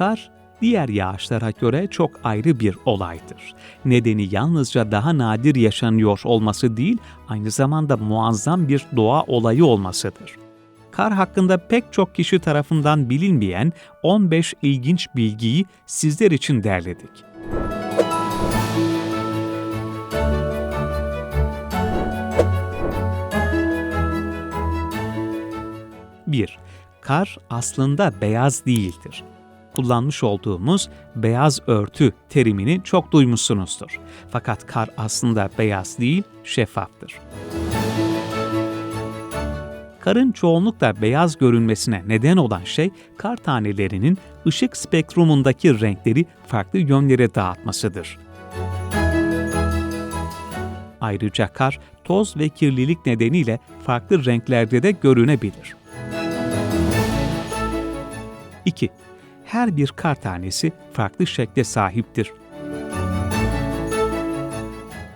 Kar, diğer yağışlara göre çok ayrı bir olaydır. Nedeni yalnızca daha nadir yaşanıyor olması değil, aynı zamanda muazzam bir doğa olayı olmasıdır. Kar hakkında pek çok kişi tarafından bilinmeyen 15 ilginç bilgiyi sizler için derledik. 1. Kar aslında beyaz değildir. Kullanmış olduğumuz beyaz örtü terimini çok duymuşsunuzdur. Fakat kar aslında beyaz değil, şeffaftır. Karın çoğunlukla beyaz görünmesine neden olan şey kar tanelerinin ışık spektrumundaki renkleri farklı yönlere dağıtmasıdır. Ayrıca kar, toz ve kirlilik nedeniyle farklı renklerde de görünebilir. 2. Her bir kar tanesi farklı şekle sahiptir.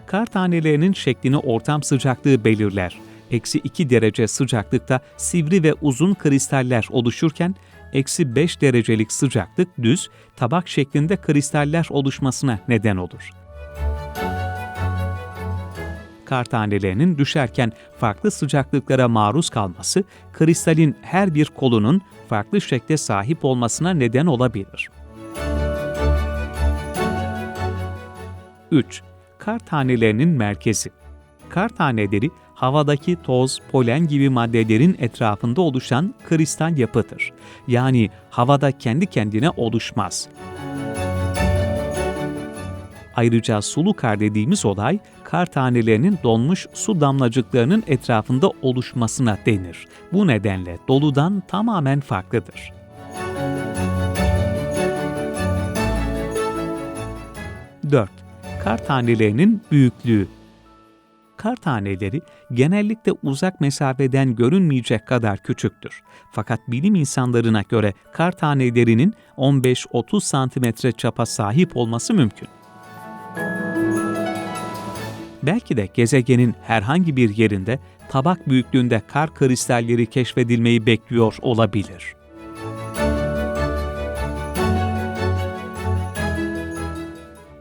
Kar tanelerinin şeklini ortam sıcaklığı belirler. Eksi 2 derece sıcaklıkta sivri ve uzun kristaller oluşurken, eksi 5 derecelik sıcaklık düz, tabak şeklinde kristaller oluşmasına neden olur. Kar tanelerinin düşerken farklı sıcaklıklara maruz kalması, kristalin her bir kolunun farklı şekle sahip olmasına neden olabilir. 3. Kar tanelerinin merkezi Kar taneleri, havadaki toz, polen gibi maddelerin etrafında oluşan kristal yapıdır. Yani havada kendi kendine oluşmaz. Ayrıca sulu kar dediğimiz olay, kar tanelerinin donmuş su damlacıklarının etrafında oluşmasına denir. Bu nedenle doludan tamamen farklıdır. Dört, Kar tanelerinin büyüklüğü Kar taneleri genellikle uzak mesafeden görünmeyecek kadar küçüktür. Fakat bilim insanlarına göre kar tanelerinin 15-30 santimetre çapa sahip olması mümkün. Belki de gezegenin herhangi bir yerinde tabak büyüklüğünde kar kristalleri keşfedilmeyi bekliyor olabilir.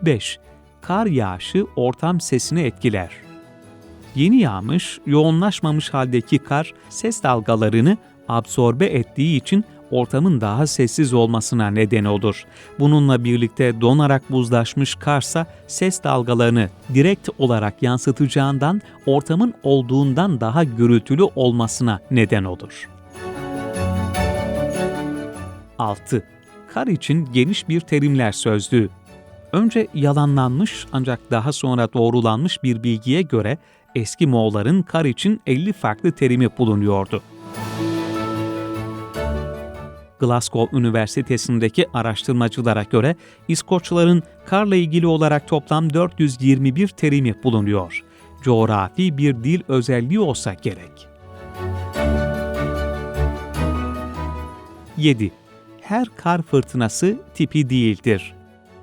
Beş, Kar yağışı ortam sesini etkiler. Yeni yağmış, yoğunlaşmamış haldeki kar ses dalgalarını absorbe ettiği için ortamın daha sessiz olmasına neden olur. Bununla birlikte donarak buzlaşmış karsa ses dalgalarını direkt olarak yansıtacağından ortamın olduğundan daha gürültülü olmasına neden olur. 6. Kar için geniş bir terimler sözlüğü. Önce yalanlanmış ancak daha sonra doğrulanmış bir bilgiye göre eski Moğolların kar için 50 farklı terimi bulunuyordu. Glasgow Üniversitesi'ndeki araştırmacılara göre İskoçların karla ilgili olarak toplam 421 terimi bulunuyor. Coğrafi bir dil özelliği olsa gerek. 7. Her kar fırtınası tipi değildir.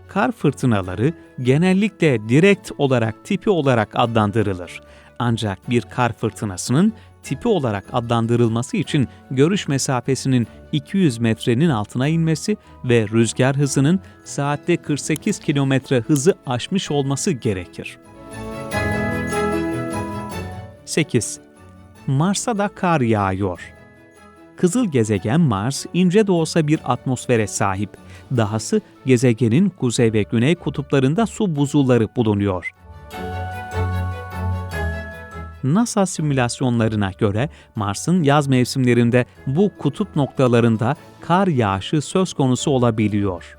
Kar fırtınaları genellikle direkt olarak tipi olarak adlandırılır. Ancak bir kar fırtınasının tipi olarak adlandırılması için görüş mesafesinin 200 metrenin altına inmesi ve rüzgar hızının saatte 48 kilometre hızı aşmış olması gerekir. 8. Mars'a da kar yağıyor. Kızıl gezegen Mars ince de olsa bir atmosfere sahip. Dahası gezegenin kuzey ve güney kutuplarında su buzulları bulunuyor. NASA simülasyonlarına göre Mars'ın yaz mevsimlerinde bu kutup noktalarında kar yağışı söz konusu olabiliyor.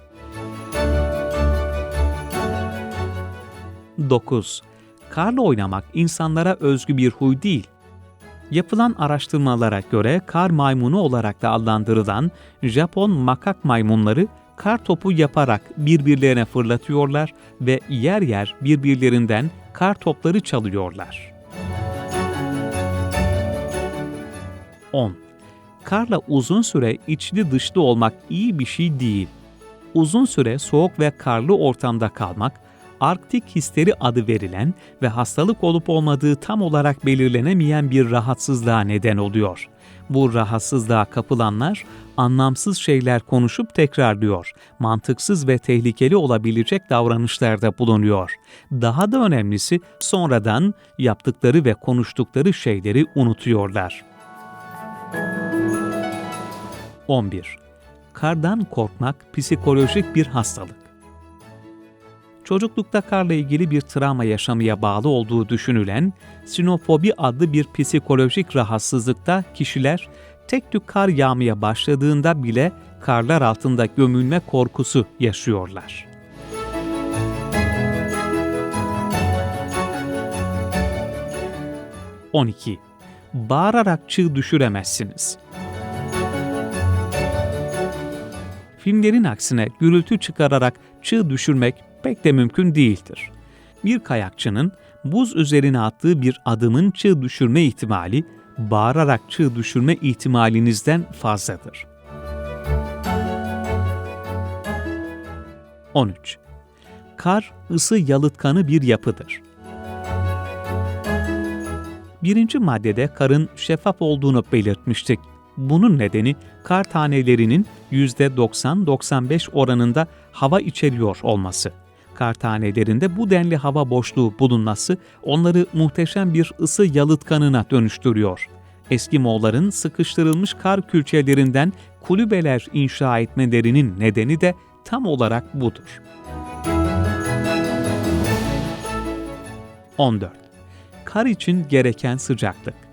9. Karla oynamak insanlara özgü bir huy değil. Yapılan araştırmalara göre kar maymunu olarak da adlandırılan Japon makak maymunları kar topu yaparak birbirlerine fırlatıyorlar ve yer yer birbirlerinden kar topları çalıyorlar. 10. Karla uzun süre içli dışlı olmak iyi bir şey değil. Uzun süre soğuk ve karlı ortamda kalmak, Arktik histeri adı verilen ve hastalık olup olmadığı tam olarak belirlenemeyen bir rahatsızlığa neden oluyor. Bu rahatsızlığa kapılanlar anlamsız şeyler konuşup tekrarlıyor, mantıksız ve tehlikeli olabilecek davranışlarda bulunuyor. Daha da önemlisi sonradan yaptıkları ve konuştukları şeyleri unutuyorlar. 11. Kardan korkmak psikolojik bir hastalık. Çocuklukta karla ilgili bir travma yaşamaya bağlı olduğu düşünülen sinofobi adlı bir psikolojik rahatsızlıkta kişiler tek tük kar yağmaya başladığında bile karlar altında gömülme korkusu yaşıyorlar. ...12. Bağırarak çığ düşüremezsiniz. Filmlerin aksine gürültü çıkararak çığ düşürmek pek de mümkün değildir. Bir kayakçının buz üzerine attığı bir adımın çığ düşürme ihtimali, bağırarak çığ düşürme ihtimalinizden fazladır. 13. Kar, ısı yalıtkanı bir yapıdır. Birinci maddede karın şeffaf olduğunu belirtmiştik. Bunun nedeni kar tanelerinin %90-95 oranında hava içeriyor olması. Kar tanelerinde bu denli hava boşluğu bulunması onları muhteşem bir ısı yalıtkanına dönüştürüyor. Eskimoğların sıkıştırılmış kar külçelerinden kulübeler inşa etmelerinin nedeni de tam olarak budur. 14. Kar için gereken sıcaklık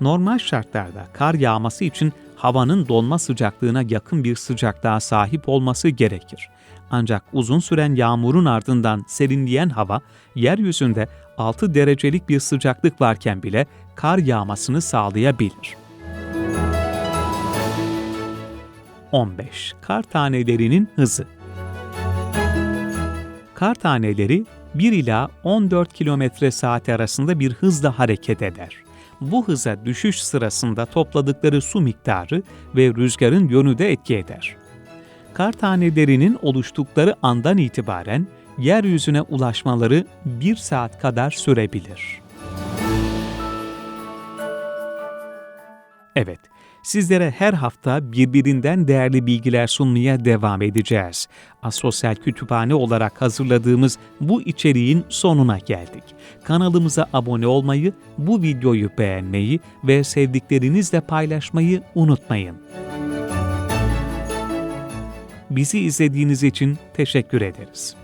Normal şartlarda kar yağması için havanın donma sıcaklığına yakın bir sıcaklığa sahip olması gerekir. Ancak uzun süren yağmurun ardından serinleyen hava, yeryüzünde 6 derecelik bir sıcaklık varken bile kar yağmasını sağlayabilir. 15. Kar tanelerinin hızı Kar taneleri 1 ila 14 km saat arasında bir hızla hareket eder bu hıza düşüş sırasında topladıkları su miktarı ve rüzgarın yönü de etki eder. Kar tanelerinin oluştukları andan itibaren yeryüzüne ulaşmaları bir saat kadar sürebilir. Evet, Sizlere her hafta birbirinden değerli bilgiler sunmaya devam edeceğiz. Asosyal Kütüphane olarak hazırladığımız bu içeriğin sonuna geldik. Kanalımıza abone olmayı, bu videoyu beğenmeyi ve sevdiklerinizle paylaşmayı unutmayın. Bizi izlediğiniz için teşekkür ederiz.